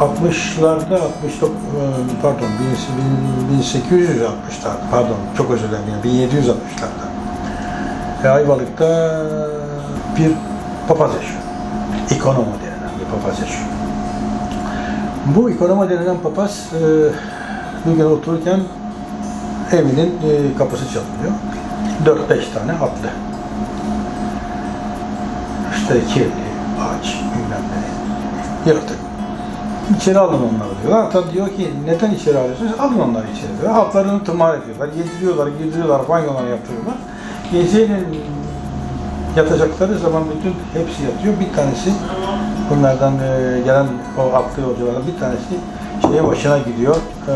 1960'larda 69 pardon 1860'lar pardon çok özür dilerim yani 1760'larda e, Ayvalık'ta bir papaz yaşıyor. İkonomo denilen bir papaz yaşıyor. Bu İkonomo denilen papaz e, bir gün otururken evinin e, kapısı çalınıyor. 4-5 tane atlı. İşte kirli, ağaç, bilmem ne, yırtık. İçeri alın onları diyorlar. Hatta diyor ki neden içeri alıyorsunuz? Alın onları içeri diyor. Altlarını tımar ediyorlar. Yediriyorlar, giydiriyorlar, banyolar yaptırıyorlar. Gecenin yatacakları zaman bütün hepsi yatıyor. Bir tanesi bunlardan e, gelen o atlı yolculardan bir tanesi şeye başına gidiyor. E,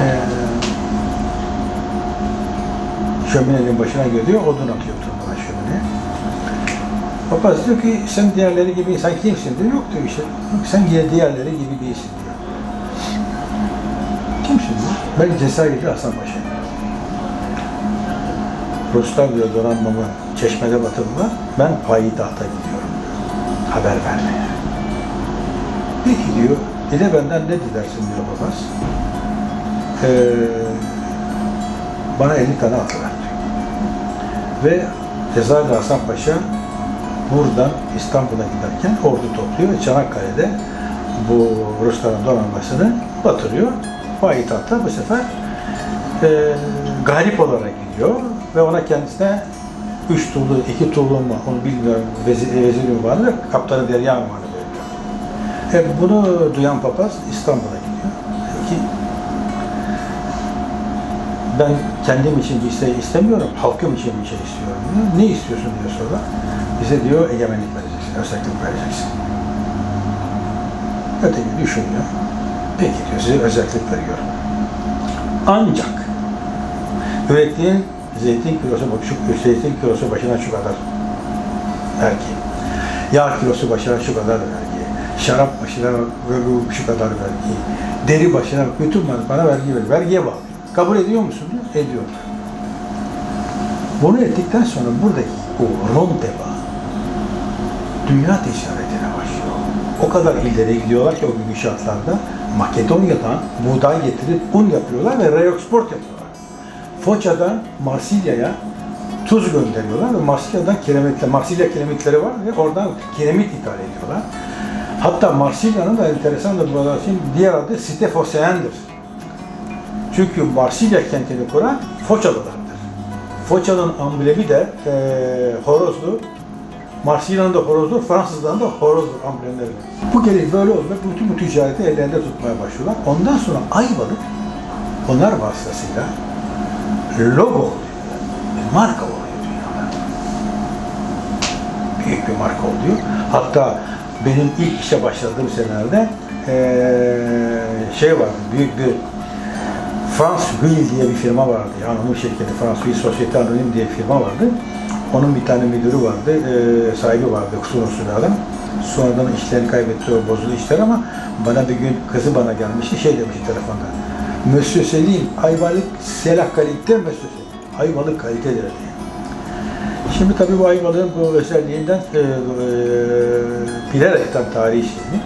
e, şöminenin başına geliyor, odun atıyor. Papaz diyor ki sen diğerleri gibi sen kimsin diyor. Yok diyor işte. Yok, sen diğer- diğerleri gibi değilsin diyor. Kimsin diyor. Ben Cezayirli Hasan Paşa'yım. Ruslar diyor donanmamı çeşmede batırdılar. Ben payitahta gidiyorum diyor. Haber vermeye. Peki diyor. Bir de benden ne dilersin diyor papaz. Ee, bana 50 tane at ver diyor. Ve Cezayirli Hasan Paşa buradan İstanbul'a giderken ordu topluyor ve Çanakkale'de bu Rusların donanmasını batırıyor. Payitahta bu sefer e, galip olarak gidiyor ve ona kendisine üç tuğlu, iki tuğlu mu onu bilmiyorum vezir, vezir ünvanı, kaptanı derya ünvanı veriliyor. E, bunu duyan papaz İstanbul'a gidiyor. Diyor ki ben kendim için bir şey istemiyorum, halkım için bir şey istiyorum diyor. Ne istiyorsun diyor sonra. Bize diyor egemenlik vereceksin, özellik vereceksin. Öteki düşünüyor. Peki diyor size özellik veriyorum. Ancak ürettiğin zeytin kilosu, şu, zeytin kilosu başına şu kadar vergi. Yağ kilosu başına şu kadar vergi. Şarap başına şu kadar vergi. Deri başına bütün bana vergi ver. Vergiye bağlı. Kabul ediyor musun? diyor. Ediyorum. Bunu ettikten sonra buradaki o Rom tebağı dünya ticaretine başlıyor. O kadar ileri gidiyorlar ki o gün inşaatlarda Makedonya'dan buğday getirip un yapıyorlar ve reeksport yapıyorlar. Foça'dan Marsilya'ya tuz gönderiyorlar ve Marsilya'dan kiremitle, Marsilya kiremitleri var ve oradan kiremit ithal ediyorlar. Hatta Marsilya'nın da enteresan da burada için diğer adı Stefosean'dır. Çünkü Marsilya kentini kuran Foçalılardır. Foça'nın amblemi de eee horozlu. Marsilya'nın da horozdur, Fransızların da horozdur amblemleri. Bu gelir böyle oldu ve bütün bu ticareti ellerinde tutmaya başlıyorlar. Ondan sonra Ayvalık onlar vasıtasıyla logo oluyor. Bir marka oluyor dünyada. Büyük bir marka oluyor. Hatta benim ilk işe başladığım senelerde eee şey vardı, büyük bir France Will diye bir firma vardı. Anonim şirketi France Will Societe Anonim diye bir firma vardı. Onun bir tane müdürü vardı, e, sahibi vardı, usulü adam. Sonradan işlerini kaybetti, o bozuldu işler ama bana bir gün kızı bana gelmişti, şey demişti telefonda. Monsieur Selim, Ayvalık selah kalite Monsieur Selim. Ayvalık kalitedir diye. Şimdi tabii bu Ayvalık'ın bu özelliğinden e, e, bilerekten tarihi şeyini,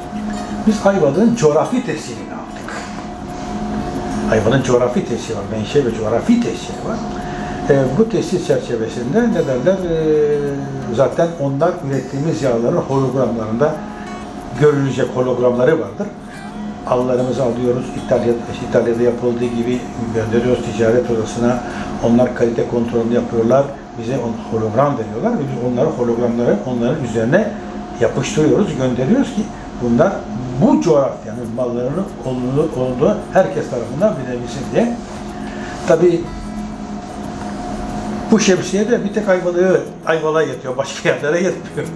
biz Ayvalık'ın coğrafi tesirini. Hayvanın coğrafi tesiri var, menşe ve coğrafi tesiri var. E, bu tesis çerçevesinde ne derler, e, zaten onlar ürettiğimiz yağların hologramlarında görülecek hologramları vardır. Allarımızı alıyoruz, İtalya, İtalya'da yapıldığı gibi gönderiyoruz ticaret odasına. Onlar kalite kontrolünü yapıyorlar, bize hologram veriyorlar ve biz onları hologramları onların üzerine yapıştırıyoruz, gönderiyoruz ki bunlar bu coğrafyanın mallarının olduğu, olduğu herkes tarafından bilebilsin diye. Tabii bu şemsiye de bir tek Ayvalık'a Ayvalık'a yetiyor. Başka yerlere yetmiyor.